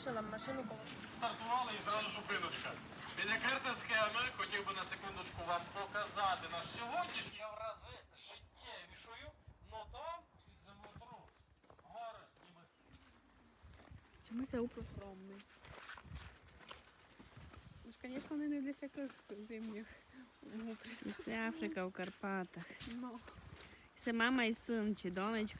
залишила машину коло. Стартували і зразу зупиночка. Біля карти схеми хотів би на секундочку вам показати на сьогоднішній я в рази життєвішою, но там і землетрус. Гори ніби Чомусь упофромний. Ну ж, звісно, не для всяких зимніх Це Африка у Карпатах. Ну. Це мама і син, чи донечка.